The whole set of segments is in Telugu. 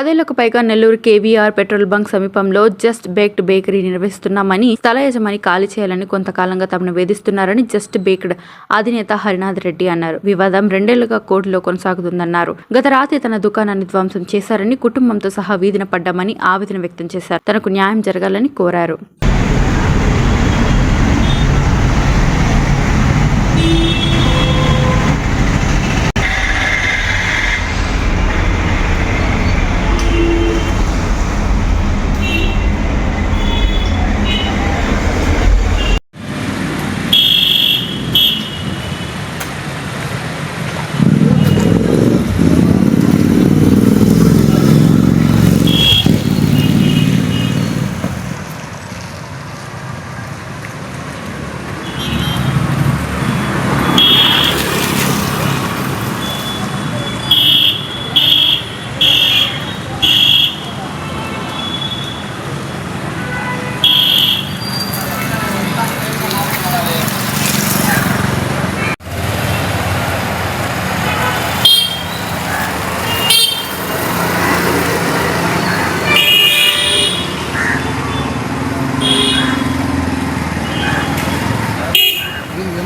పదేళ్ళకు పైగా నెల్లూరు కేవీఆర్ పెట్రోల్ బంక్ సమీపంలో జస్ట్ బేక్డ్ బేకరీ నిర్వహిస్తున్నామని స్థల యజమాని ఖాళీ చేయాలని కొంతకాలంగా తమను వేధిస్తున్నారని జస్ట్ బేక్డ్ అధినేత హరినాథ్ రెడ్డి అన్నారు. వివాదం రెండేళ్ళుగా కోర్టులో కొనసాగుతుందన్నారు. గత రాత్రి తన దుకాణాన్ని ధ్వంసం చేశారని కుటుంబంతో సహా వీధిన పడ్డామని ఆవేదన వ్యక్తం చేశారు. తనకు న్యాయం జరగాలని కోరారు.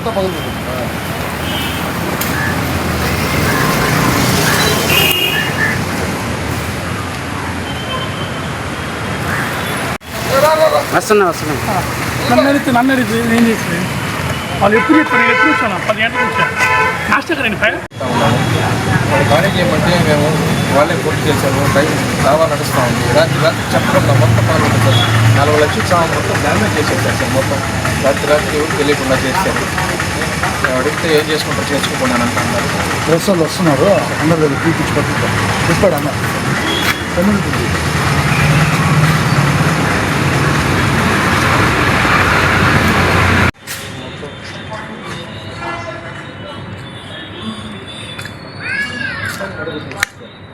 ఇది ఎంత పగులు వస్తున్నా వస్తున్నా. నన్ను అడిగితే నన్ను అడిగితే ఏం చేసింది వాళ్ళు ఎప్పుడు చెప్పారు? నేను ఎప్పుడు వచ్చాను పది గంటలకు వచ్చాను నాస్టా కదండి పై వాళ్ళు ఖాళీ చేయమంటే మేము? వాళ్ళే పూర్తి చేశారు. టైం దావా నడుస్తూ ఉంది. రాత్రి రాత్రి చెప్పకుండా మొత్తం పాల్గొంది సార్ నలభై లక్షలు సామాన్ మొత్తం డ్యామేజ్ చేసేసారు సార్. మొత్తం రాత్రి రాత్రి తెలియకుండా చేశారు. అడిగితే ఏం చేసుకుంటారు చేసుకుంటున్నాను అంటున్నారు ప్రెస్ వాళ్ళు వస్తున్నారు. అందరూ దగ్గర తీపిచ్చి పట్టుకుంటారు. చెప్పాడు అన్న.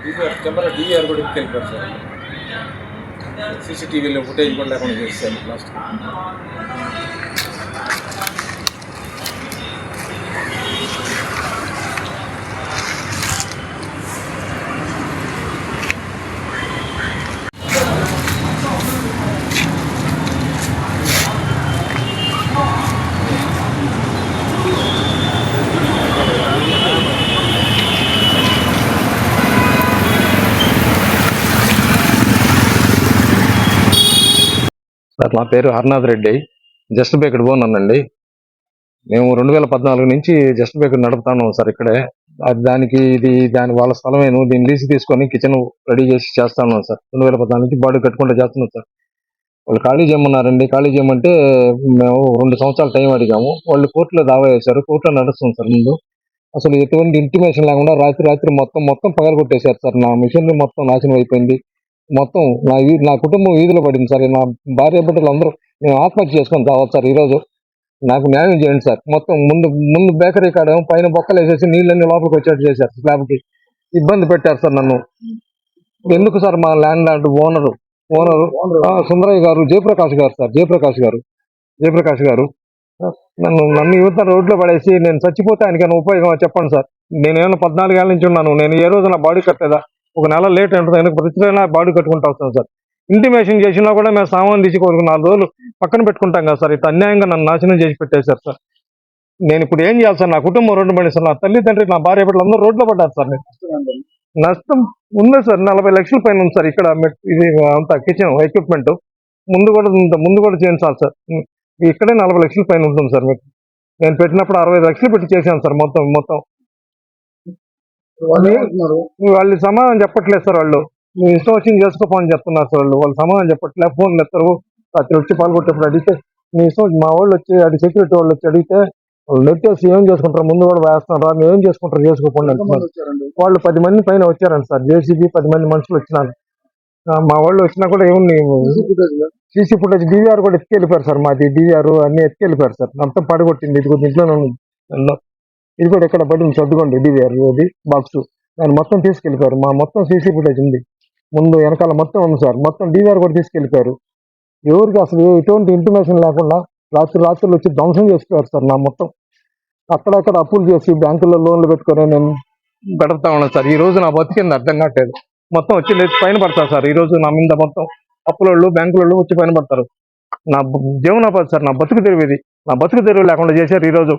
డివిఆర్ కెమెరా డివిఆర్ కూడా వెళ్ళిపోయారు సార్ సీసీటీవీలో ఫుటేజ్ కూడా లేకుండా చేశారు లాస్ట్ సార్ నా పేరు హర్నాథ్ రెడ్డి. జస్ట్ బేకడ్ పోనండి మేము రెండు వేల పద్నాలుగు నుంచి జస్ట్ బేకడ్ నడుపుతాను సార్ ఇక్కడే. అది దానికి ఇది దాని వాళ్ళ స్థలమేను. దీన్ని లీజ్ తీసుకొని కిచెన్ రెడీ చేసి చేస్తాను సార్. రెండు వేల పద్నాలుగు నుంచి బాడీ కట్టుకుంటూ చేస్తున్నాం సార్. వాళ్ళు ఖాళీ చేయమన్నారండి ఖాళీ చేయమంటే మేము రెండు సంవత్సరాలు టైం అడిగాము. వాళ్ళు కోర్టులో దావా వేశారు కోర్టులో నడుస్తుంది సార్ ముందు. అసలు ఎటువంటి ఇంటిమేషన్ లేకుండా రాత్రి రాత్రి మొత్తం మొత్తం పగలగొట్టేశారు సార్. నా మిషన్ మొత్తం నాశనం అయిపోయింది. మొత్తం నా నా కుటుంబం వీధిలో పడింది సార్. నా భార్య బిడ్డలు అందరూ నేను ఆత్మహత్య చేసుకొని చావాలి సార్ ఈరోజు. నాకు న్యాయం చేయండి సార్. మొత్తం ముందు ముందు బేకరీ కాడ పైన బొక్కలు వేసేసి నీళ్ళన్నీ లోపలికి వచ్చేట్టు చేశారు స్లాబ్కి ఇబ్బంది పెట్టారు సార్ నన్ను. ఎందుకు సార్ మా land land owner owner Sundarayya గారు జయప్రకాష్ గారు సార్ జయప్రకాష్ గారు జయప్రకాష్ గారు. నన్ను నన్ను యువత రోడ్లో పడేసి నేను చచ్చిపోతే ఆయనకైనా ఉపయోగం చెప్పండి సార్. నేను ఏమైనా పద్నాలుగేళ్ళ నుంచి ఉన్నాను. నేను ఏ రోజు నా బాడీ కట్టేదా? ఒక నెల లేట్ ఉంటుంది ఆయనకు ప్రతిదైనా బాడీ కట్టుకుంటా వస్తుంది సార్. ఇంటిమేషన్ చేసినా కూడా మేము సామాన్ తీసి ఒక నాలుగు రోజులు పక్కన పెట్టుకుంటాం కదా సార్. ఇట్లా అన్యాయంగా నన్ను నాశనం చేసి పెట్టేశారు సార్. నేను ఇప్పుడు ఏం చేయాలి సార్? నా కుటుంబం రోడ్డు పడి సార్. నా తల్లిదండ్రి నా భార్య బిడ్డలు అందరూ రోడ్లో పడ్డారు సార్. నేను నష్టం ఉంది సార్. నలభై లక్షల పైన ఉంది సార్. ఇక్కడ ఇది అంతా కిచెన్ ఎక్విప్మెంట్ ముందు కూడా ముందు కూడా చేయించాలి సార్. ఇక్కడే నలభై లక్షల పైన ఉంటుంది సార్ మీకు. నేను పెట్టినప్పుడు అరవై లక్షలు పెట్టి చేశాను సార్ మొత్తం మొత్తం. వాళ్ళు సమాధానం చెప్పట్లేదు సార్ వాళ్ళు. మీ ఇష్టం వచ్చింది చేసుకోపోని చెప్తున్నారు సార్ వాళ్ళు. వాళ్ళు సమాధానం చెప్పట్లేదు ఫోన్లు ఎత్తరు. రాత్రి వచ్చి పాల్గొట్టేప్పుడు అడిగితే మీ ఇష్టం మా వాళ్ళు వచ్చి అది సెక్యూరిటీ వాళ్ళు వచ్చి అడిగితే వాళ్ళు నెట్టేసి ఏం చేసుకుంటారు? ముందు కూడా వేస్తున్నారు? రా మేము ఏం చేసుకుంటారు? చేసుకోకుండా వచ్చారండి? వాళ్ళు పది మంది పైన వచ్చారంట సార్. జేసీబీ పది మంది మనుషులు వచ్చినారు. మా వాళ్ళు వచ్చినా కూడా ఏముంది? ఫుటేజ్ సీసీ ఫుటేజ్ డీవీఆర్ కూడా ఎత్తుకెళ్ళిపోయారు సార్ మాది. డీవీఆర్ అన్ని ఎత్తుకెళ్ళిపోయారు సార్. మొత్తం పడగొట్టింది. ఇది ఇంట్లోనే ఉంది. ఇది కూడా ఎక్కడ పడింది చదువుకోండి డీవీఆర్ అది బాక్స్ దాన్ని మొత్తం తీసుకెళ్ళిపోయారు. మా మొత్తం సీసీ ఫుటేజ్ ఉంది. ముందు వెనకాల మొత్తం ఉంది సార్. మొత్తం డీవీఆర్ కూడా తీసుకెళ్ళిపోయారు. ఎవరికి అసలు ఎటువంటి ఇంటిమేషన్ లేకుండా రాత్రి రాత్రులు వచ్చి ధ్వంసం చేసిపోయారు సార్ నా మొత్తం. అక్కడక్కడ అప్పులు చేసి బ్యాంకుల్లో లోన్లు పెట్టుకొని నేను గడుపుతా ఉన్నాను సార్. ఈ రోజు నా బతికింది అర్థం కావట్లేదు. మొత్తం వచ్చి లేచి పైన పడతారు సార్. ఈ రోజు నా మీద మొత్తం అప్పులోళ్ళు బ్యాంకులోళ్ళు వచ్చి పైన పడతారు. నా బ- జీవనోపాధి సార్. నా బతుకు తెరివేది నా బతుకు తెరువు లేకుండా చేశారు ఈరోజు